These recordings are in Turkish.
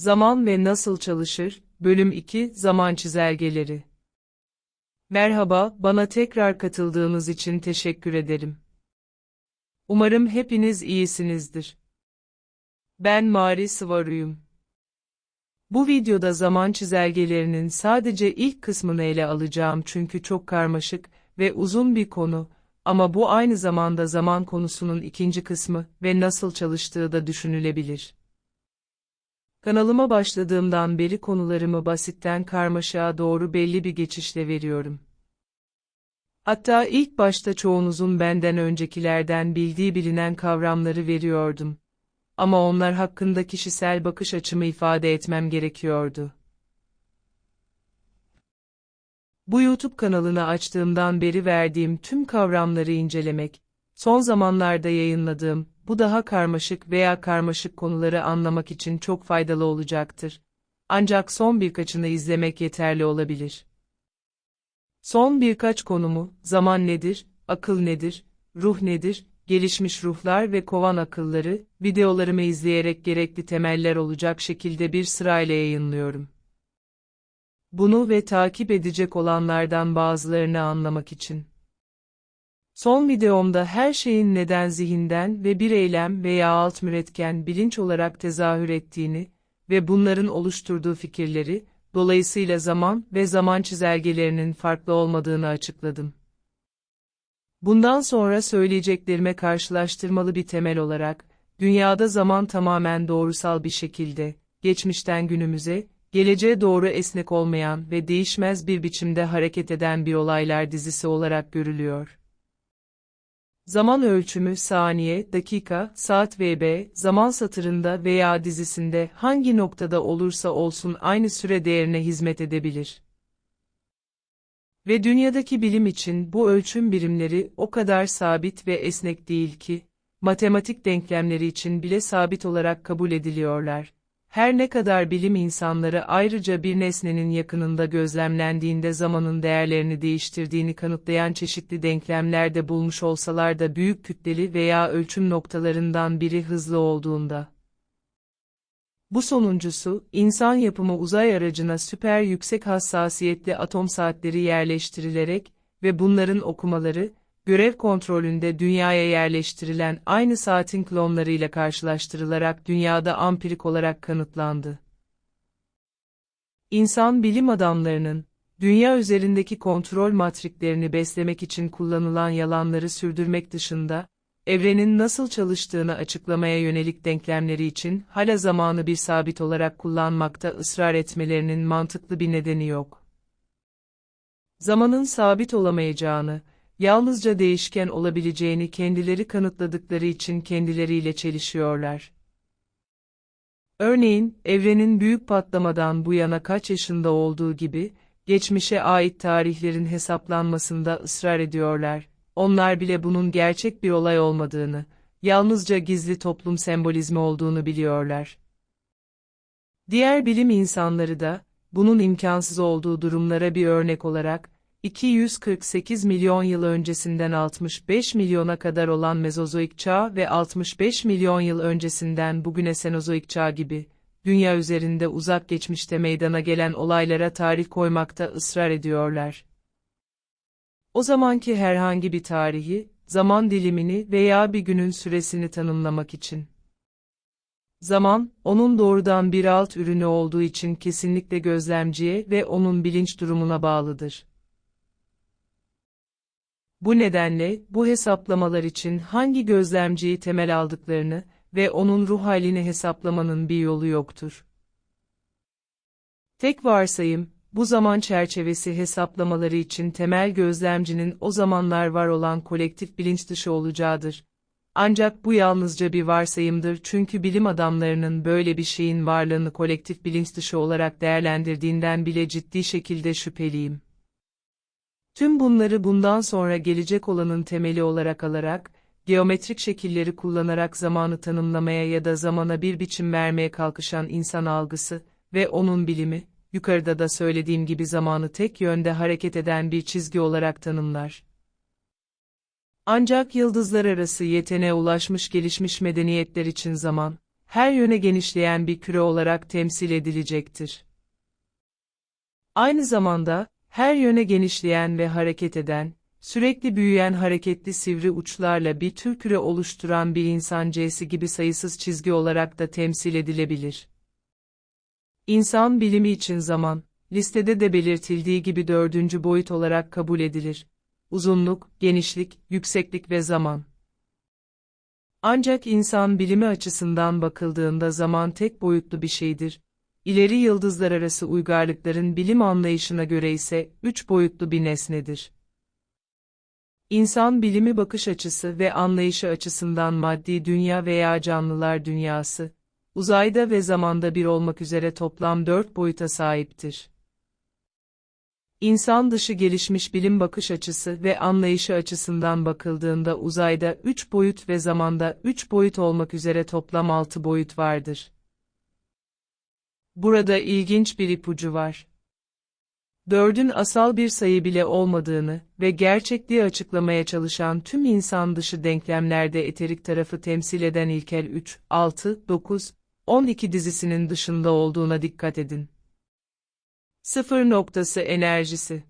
Zaman ve Nasıl Çalışır? Bölüm 2 Zaman Çizelgeleri Merhaba, bana tekrar katıldığınız için teşekkür ederim. Umarım hepiniz iyisinizdir. Ben Mari Sıvaruyum. Bu videoda zaman çizelgelerinin sadece ilk kısmını ele alacağım çünkü çok karmaşık ve uzun bir konu ama bu aynı zamanda zaman konusunun ikinci kısmı ve nasıl çalıştığı da düşünülebilir. Kanalıma başladığımdan beri konularımı basitten karmaşığa doğru belli bir geçişle veriyorum. Hatta ilk başta çoğunuzun benden öncekilerden bildiği bilinen kavramları veriyordum. Ama onlar hakkında kişisel bakış açımı ifade etmem gerekiyordu. Bu YouTube kanalını açtığımdan beri verdiğim tüm kavramları incelemek, son zamanlarda yayınladığım bu daha karmaşık veya karmaşık konuları anlamak için çok faydalı olacaktır. Ancak son birkaçını izlemek yeterli olabilir. Son birkaç konumu, zaman nedir, akıl nedir, ruh nedir, gelişmiş ruhlar ve kovan akılları, videolarımı izleyerek gerekli temeller olacak şekilde bir sırayla yayınlıyorum. Bunu ve takip edecek olanlardan bazılarını anlamak için. Son videomda her şeyin neden zihinden ve bir eylem veya alt müretken bilinç olarak tezahür ettiğini ve bunların oluşturduğu fikirleri, dolayısıyla zaman ve zaman çizelgelerinin farklı olmadığını açıkladım. Bundan sonra söyleyeceklerime karşılaştırmalı bir temel olarak, dünyada zaman tamamen doğrusal bir şekilde, geçmişten günümüze, geleceğe doğru esnek olmayan ve değişmez bir biçimde hareket eden bir olaylar dizisi olarak görülüyor. Zaman ölçümü saniye, dakika, saat vb, zaman satırında veya dizisinde hangi noktada olursa olsun aynı süre değerine hizmet edebilir. Ve dünyadaki bilim için bu ölçüm birimleri o kadar sabit ve esnek değil ki, matematik denklemleri için bile sabit olarak kabul ediliyorlar. Her ne kadar bilim insanları ayrıca bir nesnenin yakınında gözlemlendiğinde zamanın değerlerini değiştirdiğini kanıtlayan çeşitli denklemler de bulmuş olsalar da büyük kütleli veya ölçüm noktalarından biri hızlı olduğunda. Bu sonuncusu, insan yapımı uzay aracına süper yüksek hassasiyetli atom saatleri yerleştirilerek ve bunların okumaları, görev kontrolünde dünyaya yerleştirilen aynı saatin klonlarıyla karşılaştırılarak dünyada ampirik olarak kanıtlandı. İnsan bilim adamlarının, dünya üzerindeki kontrol matriklerini beslemek için kullanılan yalanları sürdürmek dışında, evrenin nasıl çalıştığını açıklamaya yönelik denklemleri için hala zamanı bir sabit olarak kullanmakta ısrar etmelerinin mantıklı bir nedeni yok. Zamanın sabit olamayacağını, yalnızca değişken olabileceğini kendileri kanıtladıkları için kendileriyle çelişiyorlar. Örneğin, evrenin büyük patlamadan bu yana kaç yaşında olduğu gibi, geçmişe ait tarihlerin hesaplanmasında ısrar ediyorlar. Onlar bile bunun gerçek bir olay olmadığını, yalnızca gizli toplum sembolizmi olduğunu biliyorlar. Diğer bilim insanları da, bunun imkansız olduğu durumlara bir örnek olarak, 248 milyon yıl öncesinden 65 milyona kadar olan Mezozoik çağ ve 65 milyon yıl öncesinden bugüne Senozoik çağ gibi, dünya üzerinde uzak geçmişte meydana gelen olaylara tarih koymakta ısrar ediyorlar. O zamanki herhangi bir tarihi, zaman dilimini veya bir günün süresini tanımlamak için. Zaman, onun doğrudan bir alt ürünü olduğu için kesinlikle gözlemciye ve onun bilinç durumuna bağlıdır. Bu nedenle, bu hesaplamalar için hangi gözlemciyi temel aldıklarını ve onun ruh halini hesaplamanın bir yolu yoktur. Tek varsayım, bu zaman çerçevesi hesaplamaları için temel gözlemcinin o zamanlar var olan kolektif bilinç dışı olacağıdır. Ancak bu yalnızca bir varsayımdır çünkü bilim adamlarının böyle bir şeyin varlığını kolektif bilinç dışı olarak değerlendirdiğinden bile ciddi şekilde şüpheliyim. Tüm bunları bundan sonra gelecek olanın temeli olarak alarak, geometrik şekilleri kullanarak zamanı tanımlamaya ya da zamana bir biçim vermeye kalkışan insan algısı ve onun bilimi, yukarıda da söylediğim gibi zamanı tek yönde hareket eden bir çizgi olarak tanımlar. Ancak yıldızlar arası yeteneğe ulaşmış gelişmiş medeniyetler için zaman, her yöne genişleyen bir küre olarak temsil edilecektir. Aynı zamanda, her yöne genişleyen ve hareket eden, sürekli büyüyen hareketli sivri uçlarla bir tür küre oluşturan bir insan C'si gibi sayısız çizgi olarak da temsil edilebilir. İnsan bilimi için zaman, listede de belirtildiği gibi dördüncü boyut olarak kabul edilir. Uzunluk, genişlik, yükseklik ve zaman. Ancak insan bilimi açısından bakıldığında zaman tek boyutlu bir şeydir. İleri yıldızlar arası uygarlıkların bilim anlayışına göre ise üç boyutlu bir nesnedir. İnsan bilimi bakış açısı ve anlayışı açısından maddi dünya veya canlılar dünyası, uzayda ve zamanda bir olmak üzere toplam dört boyuta sahiptir. İnsan dışı gelişmiş bilim bakış açısı ve anlayışı açısından bakıldığında uzayda 3 boyut ve zamanda 3 boyut olmak üzere toplam 6 boyut vardır. Burada ilginç bir ipucu var. Dördün asal bir sayı bile olmadığını ve gerçekliği açıklamaya çalışan tüm insan dışı denklemlerde eterik tarafı temsil eden ilkel 3, 6, 9, 12 dizisinin dışında olduğuna dikkat edin. Sıfır noktası enerjisi.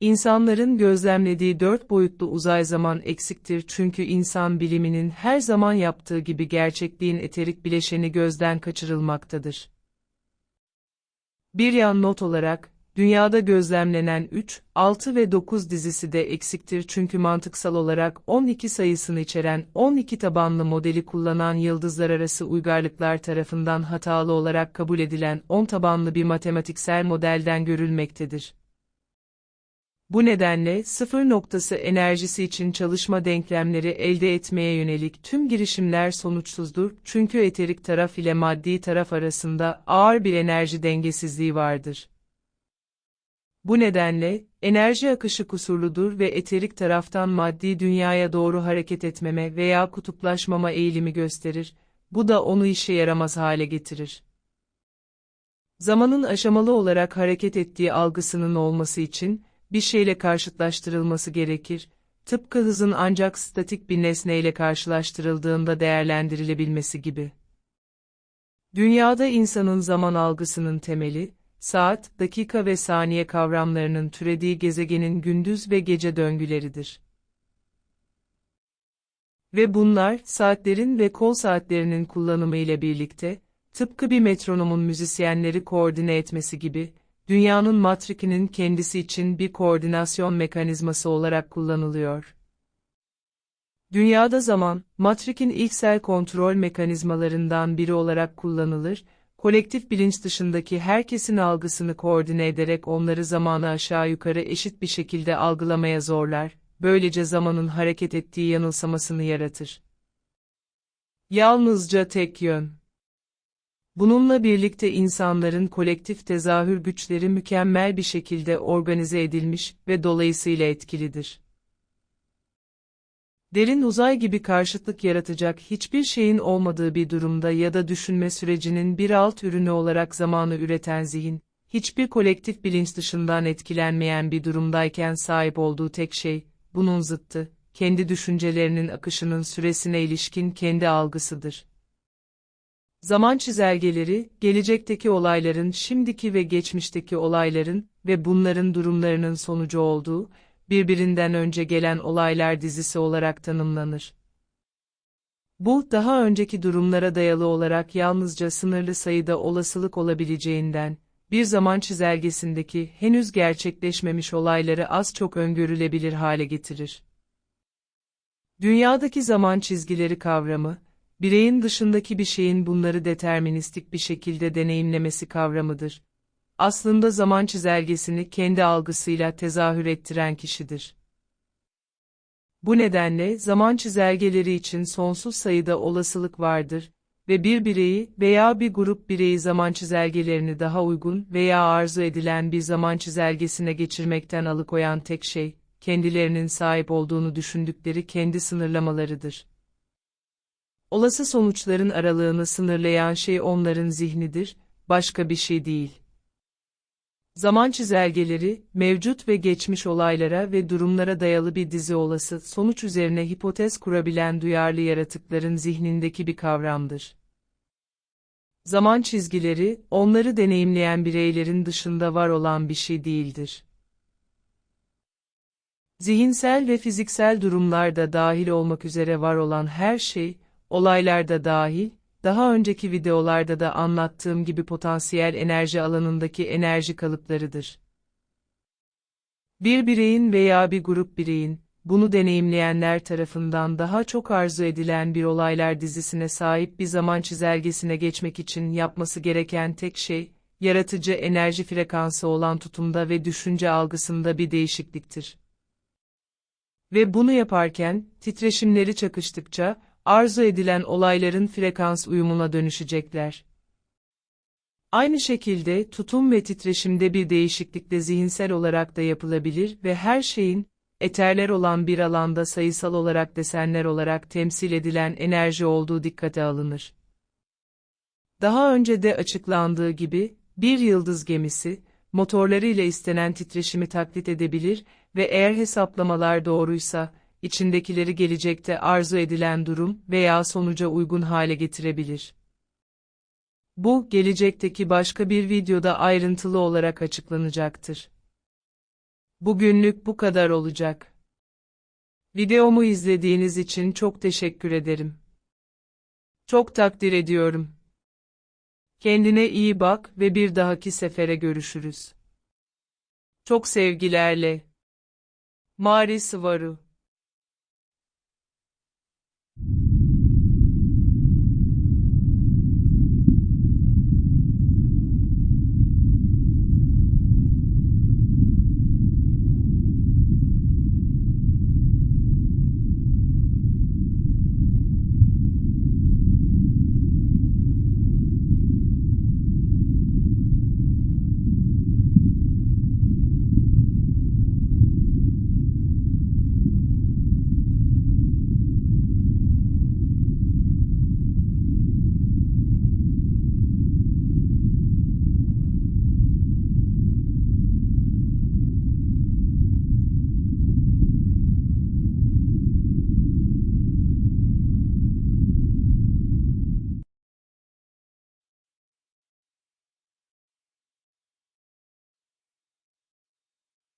İnsanların gözlemlediği dört boyutlu uzay zaman eksiktir çünkü insan biliminin her zaman yaptığı gibi gerçekliğin eterik bileşeni gözden kaçırılmaktadır. Bir yan not olarak, dünyada gözlemlenen 3, 6 ve 9 dizisi de eksiktir çünkü mantıksal olarak 12 sayısını içeren 12 tabanlı modeli kullanan yıldızlar arası uygarlıklar tarafından hatalı olarak kabul edilen 10 tabanlı bir matematiksel modelden görülmektedir. Bu nedenle sıfır noktası enerjisi için çalışma denklemleri elde etmeye yönelik tüm girişimler sonuçsuzdur çünkü eterik taraf ile maddi taraf arasında ağır bir enerji dengesizliği vardır. Bu nedenle, enerji akışı kusurludur ve eterik taraftan maddi dünyaya doğru hareket etmeme veya kutuplaşmama eğilimi gösterir, bu da onu işe yaramaz hale getirir. Zamanın aşamalı olarak hareket ettiği algısının olması için, bir şeyle karşıtlaştırılması gerekir, tıpkı hızın ancak statik bir nesneyle karşılaştırıldığında değerlendirilebilmesi gibi. Dünyada insanın zaman algısının temeli, saat, dakika ve saniye kavramlarının türediği gezegenin gündüz ve gece döngüleridir. Ve bunlar, saatlerin ve kol saatlerinin kullanımı ile birlikte, tıpkı bir metronomun müzisyenleri koordine etmesi gibi, dünyanın matrikinin kendisi için bir koordinasyon mekanizması olarak kullanılıyor. Dünyada zaman, matrikin ilksel kontrol mekanizmalarından biri olarak kullanılır kolektif bilinç dışındaki herkesin algısını koordine ederek onları zamanı aşağı yukarı eşit bir şekilde algılamaya zorlar, böylece zamanın hareket ettiği yanılsamasını yaratır. Yalnızca tek yön. Bununla birlikte insanların kolektif tezahür güçleri mükemmel bir şekilde organize edilmiş ve dolayısıyla etkilidir derin uzay gibi karşıtlık yaratacak hiçbir şeyin olmadığı bir durumda ya da düşünme sürecinin bir alt ürünü olarak zamanı üreten zihin, hiçbir kolektif bilinç dışından etkilenmeyen bir durumdayken sahip olduğu tek şey, bunun zıttı, kendi düşüncelerinin akışının süresine ilişkin kendi algısıdır. Zaman çizelgeleri, gelecekteki olayların şimdiki ve geçmişteki olayların ve bunların durumlarının sonucu olduğu, birbirinden önce gelen olaylar dizisi olarak tanımlanır. Bu, daha önceki durumlara dayalı olarak yalnızca sınırlı sayıda olasılık olabileceğinden, bir zaman çizelgesindeki henüz gerçekleşmemiş olayları az çok öngörülebilir hale getirir. Dünyadaki zaman çizgileri kavramı, bireyin dışındaki bir şeyin bunları deterministik bir şekilde deneyimlemesi kavramıdır aslında zaman çizelgesini kendi algısıyla tezahür ettiren kişidir. Bu nedenle zaman çizelgeleri için sonsuz sayıda olasılık vardır ve bir bireyi veya bir grup bireyi zaman çizelgelerini daha uygun veya arzu edilen bir zaman çizelgesine geçirmekten alıkoyan tek şey, kendilerinin sahip olduğunu düşündükleri kendi sınırlamalarıdır. Olası sonuçların aralığını sınırlayan şey onların zihnidir, başka bir şey değil. Zaman çizelgeleri, mevcut ve geçmiş olaylara ve durumlara dayalı bir dizi olası sonuç üzerine hipotez kurabilen duyarlı yaratıkların zihnindeki bir kavramdır. Zaman çizgileri, onları deneyimleyen bireylerin dışında var olan bir şey değildir. Zihinsel ve fiziksel durumlarda dahil olmak üzere var olan her şey, olaylarda dahil, daha önceki videolarda da anlattığım gibi potansiyel enerji alanındaki enerji kalıplarıdır. Bir bireyin veya bir grup bireyin, bunu deneyimleyenler tarafından daha çok arzu edilen bir olaylar dizisine sahip bir zaman çizelgesine geçmek için yapması gereken tek şey, yaratıcı enerji frekansı olan tutumda ve düşünce algısında bir değişikliktir. Ve bunu yaparken, titreşimleri çakıştıkça, arzu edilen olayların frekans uyumuna dönüşecekler. Aynı şekilde tutum ve titreşimde bir değişiklik de zihinsel olarak da yapılabilir ve her şeyin, eterler olan bir alanda sayısal olarak desenler olarak temsil edilen enerji olduğu dikkate alınır. Daha önce de açıklandığı gibi, bir yıldız gemisi, motorlarıyla istenen titreşimi taklit edebilir ve eğer hesaplamalar doğruysa, içindekileri gelecekte arzu edilen durum veya sonuca uygun hale getirebilir. Bu, gelecekteki başka bir videoda ayrıntılı olarak açıklanacaktır. Bugünlük bu kadar olacak. Videomu izlediğiniz için çok teşekkür ederim. Çok takdir ediyorum. Kendine iyi bak ve bir dahaki sefere görüşürüz. Çok sevgilerle. Mari Sıvaru